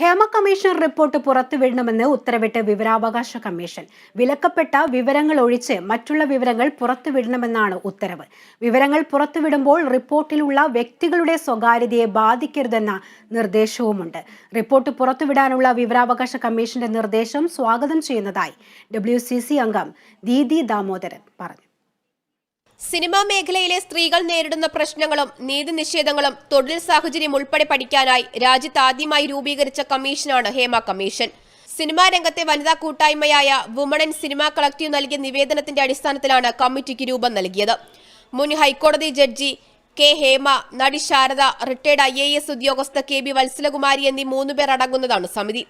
Hema commission report പുറത്തുവിടണമെന്ന് ഉത്തരവിട്ട് വിവരാവകാശ കമ്മീഷൻ. വിലക്കപ്പെട്ട വിവരങ്ങൾ ഒഴിച്ച് മറ്റുള്ള വിവരങ്ങൾ പുറത്തുവിടണമെന്നാണ് ഉത്തരവ്. വിവരങ്ങൾ പുറത്തുവിടുമ്പോൾ റിപ്പോർട്ടിലുള്ള വ്യക്തികളുടെ സ്വകാര്യതയെ ബാധിക്കരുതെന്ന നിർദ്ദേശവുമുണ്ട്. റിപ്പോർട്ട് പുറത്തുവിടാനുള്ള വിവരാവകാശ കമ്മീഷന്റെ നിർദ്ദേശം സ്വാഗതം ചെയ്യുന്നതായി ഡബ്ല്യു അംഗം ദീദി ദാമോദരൻ പറഞ്ഞു. സിനിമാ മേഖലയിലെ സ്ത്രീകൾ നേരിടുന്ന പ്രശ്നങ്ങളും നീതി നിഷേധങ്ങളും തൊഴിൽ സാഹചര്യം ഉൾപ്പെടെ പഠിക്കാനായി രാജ്യത്ത് ആദ്യമായി രൂപീകരിച്ച കമ്മീഷനാണ് ഹേമ കമ്മീഷൻ. സിനിമാ രംഗത്തെ വനിതാ കൂട്ടായ്മയായ വുമൺ ആൻഡ് സിനിമ കളക്റ്റീവ് നൽകിയ നിവേദനത്തിന്റെ അടിസ്ഥാനത്തിലാണ് കമ്മിറ്റിക്ക് രൂപം നൽകിയത്. മുൻ ഹൈക്കോടതി ജഡ്ജി കെ ഹേമ നടി Sharada retired I A S ഉദ്യോഗസ്ഥ കെ ബി വത്സലകുമാരി എന്നീ മൂന്നുപേർ അടങ്ങുന്നതാണ് സമിതി.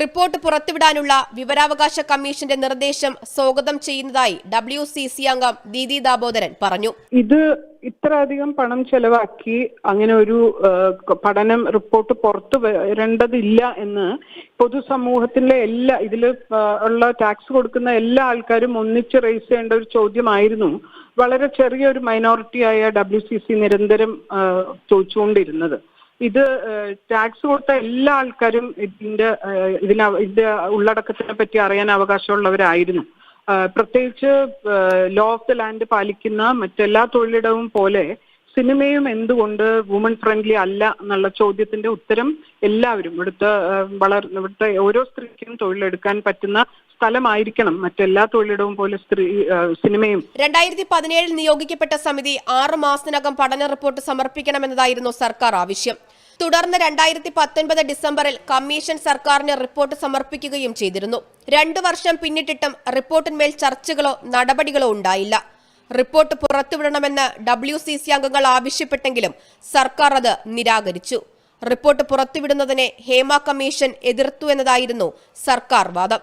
റിപ്പോർട്ട് പുറത്തുവിടാനുള്ള വിവരാവകാശ കമ്മീഷന്റെ നിർദ്ദേശം സ്വാഗതം ചെയ്യുന്നതായി ഡബ്ല്യു സി സി അംഗം ദീദി ദാമോദരൻ പറഞ്ഞു. ഇത് ഇത്രയധികം പണം ചെലവാക്കി അങ്ങനെ ഒരു പഠനം റിപ്പോർട്ട് പുറത്തു വരേണ്ടതില്ല എന്ന് പൊതുസമൂഹത്തിലെ എല്ലാ ഇതിൽ ഉള്ള ടാക്സ് കൊടുക്കുന്ന എല്ലാ ആൾക്കാരും ഒന്നിച്ച് റേസ് ചെയ്യേണ്ട ഒരു ചോദ്യമായിരുന്നു. വളരെ ചെറിയൊരു മൈനോറിറ്റി ആയ ഡബ്ല്യു സി സി നിരന്തരം ചോദിച്ചുകൊണ്ടിരുന്നത്. ഇത് ടാക്സ് കൊടുത്ത എല്ലാ ആൾക്കാരും ഇതിന്റെ ഇതിന് ഇതിന്റെ ഉള്ളടക്കത്തിനെ പറ്റി അറിയാൻ അവകാശമുള്ളവരായിരുന്നു. പ്രത്യേകിച്ച് ലോ ഓഫ് ദ ലാൻഡ് പാലിക്കുന്ന മറ്റെല്ലാ തൊഴിലിടവും പോലെ സിനിമയും എന്തുകൊണ്ട് വുമൺ ഫ്രണ്ട്ലി അല്ല എന്നുള്ള ചോദ്യത്തിന്റെ ഉത്തരം എല്ലാവരും ഇവിടുത്തെ വളർ ഇവിടുത്തെ ഓരോ സ്ത്രീക്കും തൊഴിലെടുക്കാൻ പറ്റുന്ന സ്ഥലമായിരിക്കണം. മറ്റെല്ലാ തൊഴിലിടവും പോലെ സ്ത്രീ സിനിമയും. രണ്ടായിരത്തി പതിനേഴിൽ നിയോഗിക്കപ്പെട്ട സമിതി ആറു മാസത്തിനകം പഠന റിപ്പോർട്ട് സമർപ്പിക്കണമെന്നതായിരുന്നു സർക്കാർ ആവശ്യം. തുടർന്ന് രണ്ടായിരത്തി പത്തൊൻപത് ഡിസംബറിൽ കമ്മീഷൻ സർക്കാരിന് റിപ്പോർട്ട് സമർപ്പിക്കുകയും ചെയ്തിരുന്നു. രണ്ടു വർഷം പിന്നിട്ടിട്ടും റിപ്പോർട്ടിന്മേൽ ചർച്ചകളോ നടപടികളോ ഉണ്ടായില്ല. റിപ്പോർട്ട് പുറത്തുവിടണമെന്ന് ഡബ്ല്യു സി സി അംഗങ്ങൾ ആവശ്യപ്പെട്ടെങ്കിലും സർക്കാർ അത് നിരാകരിച്ചു. റിപ്പോർട്ട് പുറത്തുവിടുന്നതിനെ ഹേമ കമ്മീഷൻ എതിർത്തു എന്നതായിരുന്നു സർക്കാർ വാദം.